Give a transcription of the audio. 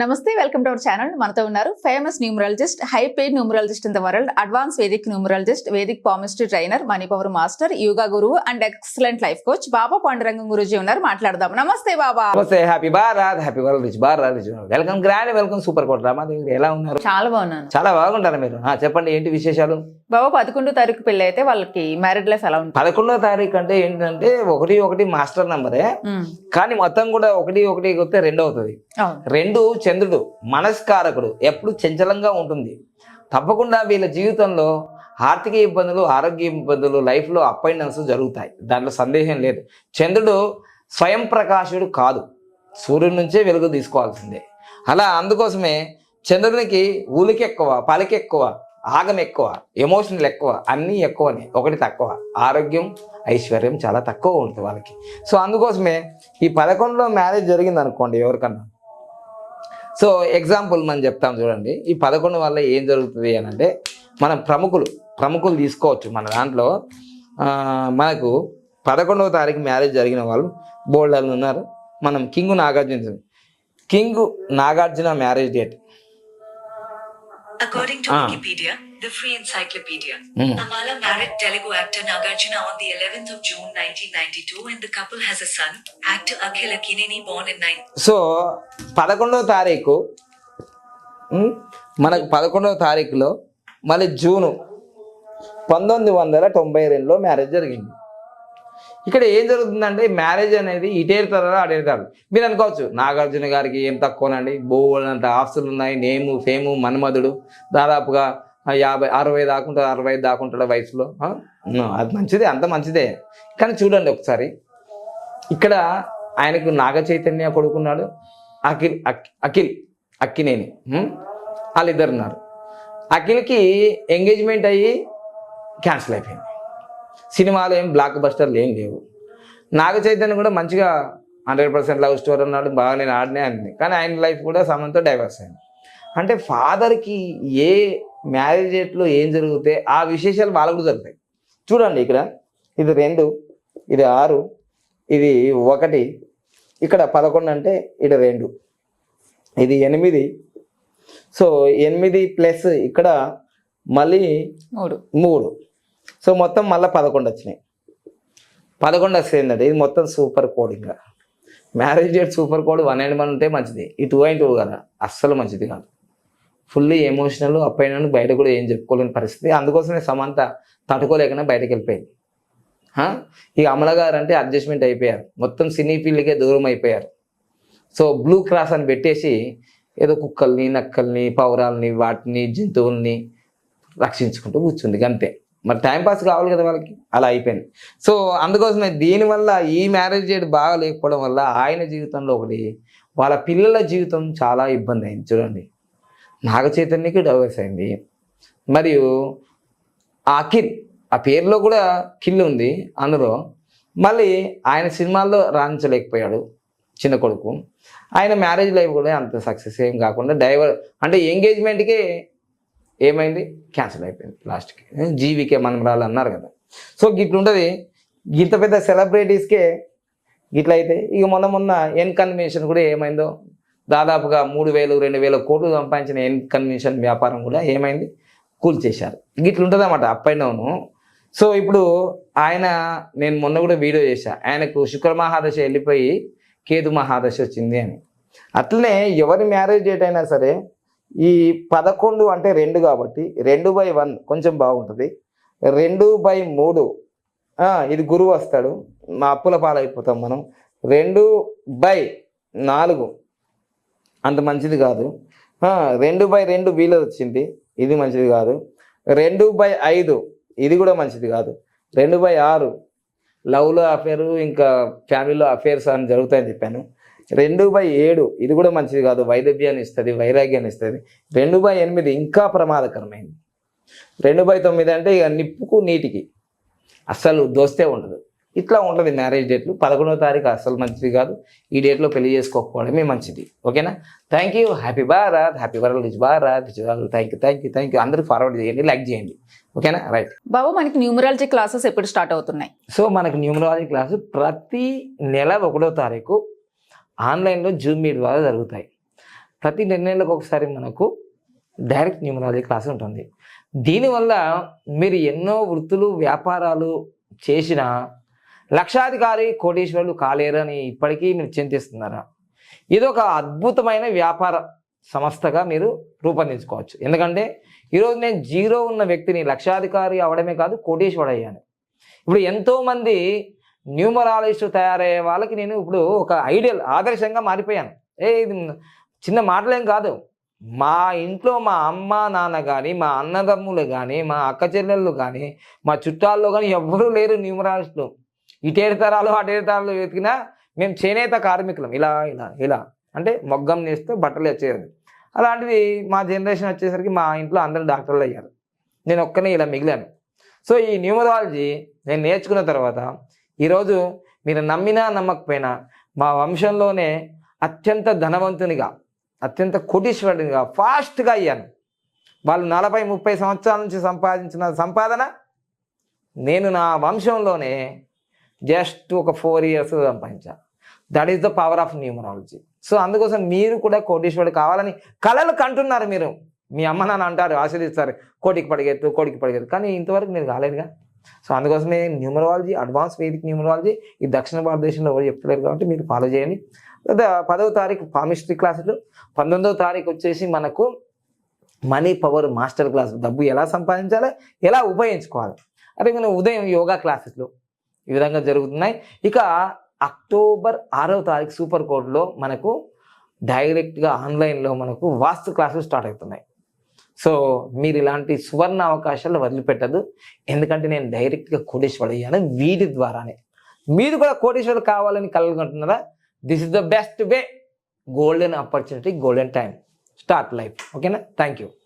నమస్తే welcome to our channel. మనతో ఉన్నారు famous numerologist high paid numerologist in the world advance Vedic numerologist Vedic palmistry trainer మణిపవర్ master yoga గురువు and excellent life coach Baba Pandurangam Guruji ఉన్నారు. మాట్లాడదాం. నమస్తే బాబా. నమస్తే happy Bharat happy world rich Bharat rich welcome grand welcome super code Ramadevi ఎలా ఉన్నారు? చాలా బాగున్నాను. చాలా బాగుంటారు మీరు? చెప్పండి ఏంటి విశేషాలు? బాబా పదకొండో తారీఖు పెళ్ళి అయితే వాళ్ళకి మ్యారీడ్ లైఫ్ ఎలా ఉంటుంది? పదకొండో తారీఖు అంటే ఏంటంటే ఒకటి ఒకటి మాస్టర్ నంబరే. కానీ మొత్తం కూడా ఒకటి ఒకటి వస్తే రెండు అవుతుంది. రెండు చంద్రుడు మనస్కారకుడు ఎప్పుడు చంచలంగా ఉంటుంది. తప్పకుండా వీళ్ళ జీవితంలో ఆర్థిక ఇబ్బందులు ఆరోగ్య ఇబ్బందులు లైఫ్లో అప్ అండ్ డౌన్స్ జరుగుతాయి. దాంట్లో సందేహం లేదు. చంద్రుడు స్వయం ప్రకాశుడు కాదు. సూర్యుడి నుంచే వెలుగు తీసుకోవాల్సిందే. అలా అందుకోసమే చంద్రునికి ఉలికి ఎక్కువ పలికి ఎక్కువ ఆగం ఎక్కువ ఎమోషనల్ ఎక్కువ అన్నీ ఎక్కువనే ఒకటి తక్కువ. ఆరోగ్యం ఐశ్వర్యం చాలా తక్కువ ఉంటుంది వాళ్ళకి. సో అందుకోసమే ఈ పదకొండులో మ్యారేజ్ జరిగింది అనుకోండి ఎవరికన్నా సో ఎగ్జాంపుల్ మనం చెప్తాం చూడండి. ఈ పదకొండు వల్ల ఏం జరుగుతుంది అని అంటే మనం ప్రముఖులు ప్రముఖులు తీసుకోవచ్చు మన దాంట్లో. మనకు పదకొండవ తారీఖు మ్యారేజ్ జరిగిన వాళ్ళు బోల్డ్ వాళ్ళు ఉన్నారు. మనం king Nagarjuna king Nagarjuna marriage date. According to Ah. Wikipedia, the free encyclopedia, Hmm. Amala married Telugu actor Nagarjuna on the 11th of June 1992 and the couple has a son, actor Akhil Akineni born in 9. So పదకొండవ తారీఖు ఉమ్, మనకు పదకొండవ తారీఖులో మళ్ళీ June పంతొమ్మిది వందల తొంభై రెండులో marriage జరిగింది ఇక్కడ ఏం జరుగుతుందంటే మ్యారేజ్ అనేది ఇటేరుతారా అడేరుతారు మీరు అనుకోవచ్చు నాగార్జున గారికి ఏం తక్కువనండి? బోళ్ళంత ఆస్తులు ఉన్నాయి నేము ఫేము మన్మధుడు. దాదాపుగా యాభై అరవై దాకుంటాడు అరవై దాకుంటాడు వయసులో. అది మంచిదే అంత మంచిదే. కానీ చూడండి ఒకసారి. ఇక్కడ ఆయనకు నాగ చైతన్య కొడుకున్నాడు అఖిల్ అక్- అఖిల్ అక్కినేని. వాళ్ళిద్దరు ఉన్నారు అఖిల్కి ఎంగేజ్మెంట్ అయ్యి క్యాన్సిల్ అయిపోయింది. సినిమాలు ఏం బ్లాక్ బస్టర్లు ఏం లేవు. నాగ చైతన్య కూడా మంచిగా హండ్రెడ్ పర్సెంట్ లవ్ స్టోరీ అన్నాడు బాగా నేను ఆడినే అంది. కానీ ఆయన లైఫ్ కూడా సమంతో డైవర్స్ అయింది. అంటే ఫాదర్కి ఏ మ్యారేజ్ డేట్లో ఏం జరిగితే ఆ విశేషాలు వాళ్ళకు కూడా జరుగుతాయి చూడండి ఇక్కడ ఇది రెండు ఇది ఆరు ఇది ఒకటి ఇక్కడ పదకొండు అంటే ఇది రెండు ఇది ఎనిమిది. సో ఎనిమిది ప్లస్ ఇక్కడ మళ్ళీ మూడు. మూడు. సో మొత్తం మళ్ళీ పదకొండు వచ్చినాయి. పదకొండు వస్తుంది ఇది మొత్తం సూపర్ కోడ్ ఇంకా. Marriage date super code one and one ఉంటే మంచిది. ఈ టూ అండ్ టూ కదా. అస్సలు మంచిది కాదు. ఫుల్లీ ఎమోషనల్ అప్ అయినా బయట కూడా ఏం చెప్పుకోలేని పరిస్థితి. అందుకోసమే సమంత తట్టుకోలేకనే బయటకు వెళ్ళిపోయింది. హా? ఈ అమల గారు అంటే అడ్జస్ట్మెంట్ అయిపోయారు. మొత్తం సినీ ఫీల్డ్కే దూరం అయిపోయారు. సో బ్లూ క్రాస్ అని పెట్టేసి ఏదో కుక్కల్ని నక్కల్ని పౌరాలని వాటిని జంతువుల్ని రక్షించుకుంటూ కూర్చుంది. అంతే. మరి టైంపాస్ కావాలి కదా వాళ్ళకి? అలా అయిపోయింది. సో అందుకోసమే దీనివల్ల ఈ మ్యారేజ్ డేట్ బాగా లేకపోవడం వల్ల ఆయన జీవితంలో ఒకటి వాళ్ళ పిల్లల జీవితం చాలా ఇబ్బంది అయింది. చూడండి. నాగ చైతన్యకి డైవర్స్ అయింది. మరియు ఆ అఖిల్ ఆ పేరులో కూడా కిల్ ఉంది అందులో. మళ్ళీ ఆయన సినిమాల్లో రాణించలేకపోయాడు చిన్న కొడుకు. ఆయన మ్యారేజ్ లైఫ్ కూడా అంత సక్సెస్ ఏం కాకుండా డైవర్ అంటే ఎంగేజ్మెంట్కే ఏమైంది? క్యాన్సిల్ అయిపోయింది లాస్ట్కి జీవికే మనమరాలు అన్నారు కదా. సో గిట్లుంటుంది ఇంత పెద్ద సెలబ్రిటీస్కే గిట్ల అయితే ఇక మొన్న మొన్న ఎన్ కన్వెన్షన్ కూడా ఏమైందో దాదాపుగా మూడు వేలు రెండు వేల కోట్లు సంపాదించిన ఎన్ కన్వెన్షన్ వ్యాపారం కూడా ఏమైంది? కూల్చేశారు. గిట్లుంటుంది అన్నమాట అప్ అండ్ డౌను సో ఇప్పుడు ఆయన నేను మొన్న కూడా వీడియో చేశా. ఆయనకు శుక్ర మహాదశ వెళ్ళిపోయి కేతు మహాదశ వచ్చింది అని. అట్లనే ఎవరి మ్యారేజ్ డేట్ అయినా సరే ఈ పదకొండు అంటే రెండు కాబట్టి రెండు బై వన్ కొంచెం బాగుంటుంది. రెండు బై మూడు ఇది గురువు వస్తాడు. మా అప్పుల పాలైపోతాం మనం. రెండు బై నాలుగు అంత మంచిది కాదు. రెండు బై రెండు వీలు వచ్చింది. ఇది మంచిది కాదు. రెండు బై ఐదు ఇది కూడా మంచిది కాదు. రెండు బై ఆరు లవ్లో అఫేరు ఇంకా ఫ్యామిలీలో అఫేర్స్ అని జరుగుతాయని చెప్పాను. రెండు బై ఏడు ఇది కూడా మంచిది కాదు. వైదవ్యాన్ని ఇస్తుంది వైరాగ్యాన్ని ఇస్తుంది. రెండు బై ఎనిమిది ఇంకా ప్రమాదకరమైంది. రెండు బై తొమ్మిది అంటే ఇక నిప్పుకు నీటికి. అస్సలు దోస్తే ఉండదు. ఇట్లా ఉంటుంది మ్యారేజ్ డేట్లు పదకొండవ తారీఖు అస్సలు మంచిది కాదు. ఈ డేట్లో పెళ్ళి చేసుకోకపోవడమే మంచిది. ఓకేనా? Thank you happy Bharat happy world rich Bharat thank you thank you thank you అందరూ ఫార్వర్డ్ చేయండి లైక్ చేయండి. ఓకేనా? రైట్ బాబు మనకి న్యూమరాలజీ క్లాసెస్ ఎప్పుడు స్టార్ట్ అవుతున్నాయి? సో మనకు న్యూమరాలజీ క్లాసు ప్రతి నెల ఒకటో తారీఖు ఆన్లైన్లో జూమ్ మీట్ ద్వారా జరుగుతాయి. ప్రతి రెండు ఒకసారి మనకు డైరెక్ట్ న్యూమరాలజీ క్లాస్ ఉంటుంది. దీనివల్ల మీరు ఎన్నో వృత్తులు వ్యాపారాలు చేసిన లక్షాధికారి కోటీశ్వరులు కాలేరు అని ఇప్పటికీ మీరు చింతిస్తున్నారా? ఇది ఒక అద్భుతమైన వ్యాపార సంస్థగా మీరు రూపొందించుకోవచ్చు. ఎందుకంటే ఈరోజు నేను జీరో ఉన్న వ్యక్తిని లక్షాధికారి అవడమే కాదు కోటీశ్వరుడు అయ్యాను. ఇప్పుడు ఎంతోమంది న్యూమరాలజిస్ట్ తయారయ్యే వాళ్ళకి నేను ఇప్పుడు ఒక ఐడియల్ ఆదర్శంగా మారిపోయాను. ఏ ఇది చిన్న మాటలేం కాదు. మా ఇంట్లో మా అమ్మ నాన్న కానీ మా అన్నదమ్ములు కానీ మా అక్క చెల్లెళ్ళు కానీ మా చుట్టాల్లో కానీ ఎవ్వరూ లేరు న్యూమరాలజిస్టులు. ఇటేడు తరాలు అటేడు తరాలు వెతికినా మేము చేనేత కార్మికులం. ఇలా ఇలా ఇలా. అంటే మొగ్గం నేస్తే బట్టలు వచ్చేది. అలాంటిది మా జనరేషన్ వచ్చేసరికి మా ఇంట్లో అందరూ డాక్టర్లు అయ్యారు. నేను ఒక్కనే ఇలా మిగిలాను. సో ఈ న్యూమరాలజీ నేను నేర్చుకున్న తర్వాత ఈరోజు మీరు నమ్మినా నమ్మకపోయినా మా వంశంలోనే అత్యంత ధనవంతునిగా అత్యంత కోటీశ్వరునిగా ఫాస్ట్గా అయ్యాను. వాళ్ళు నలభై ముప్పై సంవత్సరాల నుంచి సంపాదించిన సంపాదన నేను నా వంశంలోనే జస్ట్ ఒక ఫోర్ ఇయర్స్ సంపాదించాను that is the power of numerology. So అందుకోసం మీరు కూడా కోటీశ్వరుడు కావాలని కళలు కంటున్నారు మీరు. మీ అమ్మ నాన్న అంటారు ఆశీర్దిస్తారు కోటికి పడిగెత్తు కోటికి పడిగెత్తు. కానీ ఇంతవరకు మీరు కాలేదుగా. సో అందుకోసమే న్యూమరాలజీ అడ్వాన్స్ వేదిక న్యూమరాలజీ ఈ దక్షిణ భారతదేశంలో ఎవరు చెప్తలేరు కాబట్టి మీరు ఫాలో చేయండి. పదవ తారీఖు పామిస్ట్రీ క్లాసులు పంతొమ్మిదవ తారీఖు వచ్చేసి మనకు మనీ పవర్ మాస్టర్ క్లాస్ డబ్బు ఎలా సంపాదించాలి? ఎలా ఉపయోగించుకోవాలి? అంటే మనం ఉదయం యోగా క్లాసెస్లు ఈ విధంగా జరుగుతున్నాయి. ఇక అక్టోబర్ ఆరవ తారీఖు సూపర్ కోర్టులో మనకు డైరెక్ట్గా ఆన్లైన్లో మనకు వాస్తు క్లాసులు స్టార్ట్ అవుతున్నాయి. సో మీరు ఇలాంటి సువర్ణ అవకాశాలు వదిలిపెట్టదు. ఎందుకంటే నేను డైరెక్ట్గా కోటేశ్వరుడు అయ్యాను. వీటి ద్వారానే. మీరు కూడా కోటేశ్వరుడు కావాలని కలగంటున్నారా? This is the best way golden opportunity golden time start life ఓకేనా థ్యాంక్ యూ